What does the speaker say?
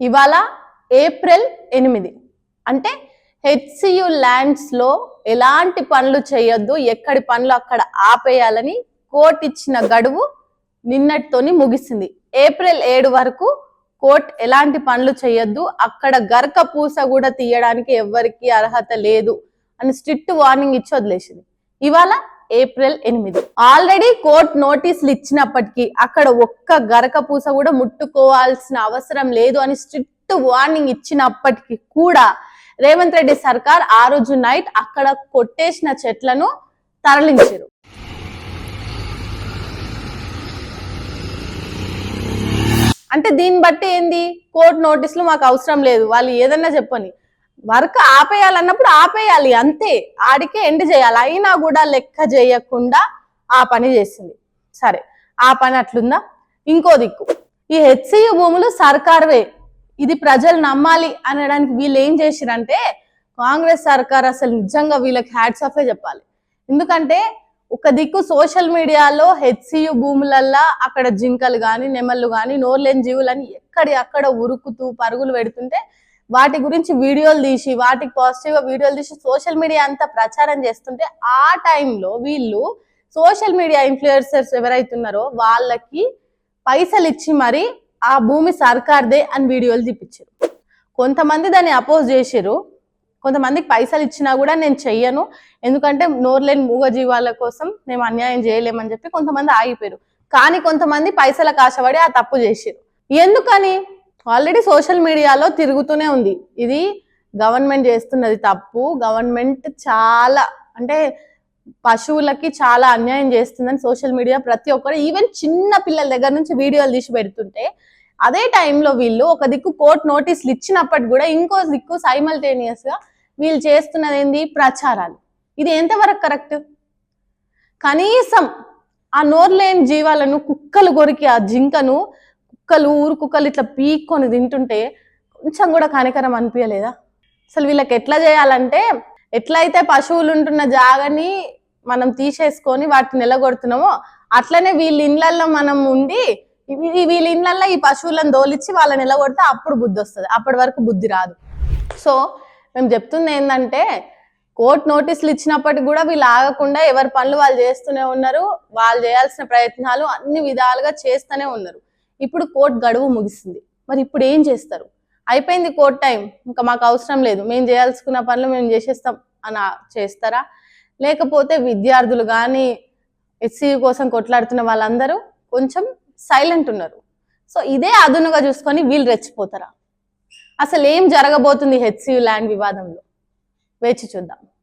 ఇవాళ ఏప్రిల్ ఎనిమిది. అంటే హెచ్సియు ల్యాండ్స్లో ఎలాంటి పనులు చేయొద్దు ఎక్కడి పనులు అక్కడ ఆపేయాలని కోర్టు ఇచ్చిన గడువు నిన్నటితోని ముగిసింది. ఏప్రిల్ ఏడు వరకు కోర్టు ఎలాంటి పనులు చేయొద్దు అక్కడ గరక పూస కూడా తీయడానికి ఎవ్వరికి అర్హత లేదు అని స్ట్రిక్ట్ వార్నింగ్ ఇచ్చి వదిలేసింది. ఇవాళ ఏప్రిల్ ఎనిమిది. ఆల్రెడీ కోర్ట్ నోటీసులు ఇచ్చినప్పటికీ అక్కడ ఒక్క గరక పూస కూడా ముట్టుకోవాల్సిన అవసరం లేదు అని స్ట్రిక్ట్ వార్నింగ్ ఇచ్చినప్పటికీ కూడా రేవంత్ రెడ్డి సర్కార్ ఆ రోజు నైట్ అక్కడ కొట్టేసిన చెట్లను తరలించారు. అంటే దీన్ని బట్టి ఏంది? కోర్టు నోటీసులు మాకు అవసరం లేదు. వాళ్ళు ఏదన్నా చెప్పని. వర్క్ ఆపేయాలన్నప్పుడు ఆపేయాలి అంతే. ఆడికే ఎండ్ చేయాలి. అయినా కూడా లెక్క చేయకుండా ఆ పని చేసింది. సరే ఆ పని అట్లుందా? ఇంకో దిక్కు. ఈ హెచ్సియు భూములు సర్కార్వే. ఇది ప్రజలు నమ్మాలి అనడానికి వీళ్ళు ఏం చేసిరంటే కాంగ్రెస్ సర్కార్ అసలు నిజంగా వీళ్ళకి హ్యాట్స్ ఆఫే చెప్పాలి. ఎందుకంటే ఒక దిక్కు సోషల్ మీడియాలో హెచ్సియు భూములల్లా అక్కడ జింకలు కానీ నెమళ్ళు కానీ నోర్లేని జీవులని ఎక్కడి అక్కడ ఉరుకుతూ పరుగులు పెడుతుంటే వాటి గురించి వీడియోలు తీసి వాటికి పాజిటివ్గా వీడియోలు తీసి సోషల్ మీడియా అంతా ప్రచారం చేస్తుంటే ఆ టైంలో వీళ్ళు సోషల్ మీడియా ఇన్ఫ్లుయెన్సర్స్ ఎవరైతున్నారో వాళ్ళకి పైసలు ఇచ్చి మరి ఆ భూమి సర్కార్దే అని వీడియోలు తీపిచ్చారు. కొంతమంది దాన్ని అపోజ్ చేసిరు కొంతమందికి పైసలు ఇచ్చినా కూడా నేను చెయ్యను. ఎందుకంటే నోరులేని మూగజీవాల కోసం మేము అన్యాయం చేయలేమని చెప్పి కొంతమంది ఆగిపోయారు కానీ కొంతమంది పైసలకు ఆశపడి ఆ తప్పు చేసిరు ఎందుకని? ఆల్రెడీ సోషల్ మీడియాలో తిరుగుతూనే ఉంది. ఇది గవర్నమెంట్ చేస్తున్నది తప్పు. గవర్నమెంట్ చాలా అంటే పశువులకి చాలా అన్యాయం చేస్తుందని సోషల్ మీడియా ప్రతి ఒక్కరు ఈవెన్ చిన్న పిల్లల దగ్గర నుంచి వీడియోలు తీసి పెడుతుంటే అదే టైంలో వీళ్ళు ఒక దిక్కు కోర్టు నోటీసులు ఇచ్చినప్పటికి కూడా ఇంకో దిక్కు సైమల్టేనియస్గా వీళ్ళు చేస్తున్నది ఏంది? ప్రచారాలు. ఇది ఎంతవరకు కరెక్ట్? కనీసం ఆ నోర్లేని జీవాలను కుక్కలు కొరికి ఆ జింకను కుక్కలు ఊరు కుక్కలు ఇట్లా పీక్కొని తింటుంటే కొంచెం కూడా కనికరం అనిపించలేదా? అసలు వీళ్ళకి ఎట్లా చేయాలంటే ఎట్లయితే పశువులు ఉంటున్న జాగని మనం తీసేసుకొని వాటిని నిలగొడుతున్నామో అట్లనే వీళ్ళ ఇళ్ళల్లో మనం ఉండి వీళ్ళ ఇండ్లల్లో ఈ పశువులను దోలిచ్చి వాళ్ళని నిలగొడితే అప్పుడు బుద్ధి వస్తుంది. అప్పటి వరకు బుద్ధి రాదు. సో మేము చెప్తుంది ఏంటంటే కోర్టు నోటీసులు ఇచ్చినప్పటికి కూడా వీళ్ళు ఆగకుండా ఎవరి పనులు వాళ్ళు చేస్తూనే ఉన్నారు వాళ్ళు చేయాల్సిన ప్రయత్నాలు అన్ని విధాలుగా చేస్తూనే ఉన్నారు. ఇప్పుడు కోర్టు గడువు ముగిసింది మరి ఇప్పుడు ఏం చేస్తారు? అయిపోయింది కోర్ట్ టైం. ఇంకా మాకు అవసరం లేదు. మేము చేయాల్సుకున్న పనులు మేము చేసేస్తాం అని చేస్తారా? లేకపోతే విద్యార్థులు కానీ ఎస్సీ కోసం కొట్లాడుతున్న వాళ్ళందరూ కొంచెం సైలెంట్ ఉన్నారు. సో ఇదే అదునుగా చూసుకొని వీళ్ళు రెచ్చిపోతారా? అసలు ఏం జరగబోతుంది హెచ్సియు ల్యాండ్ వివాదంలో? వేచి చూద్దాం.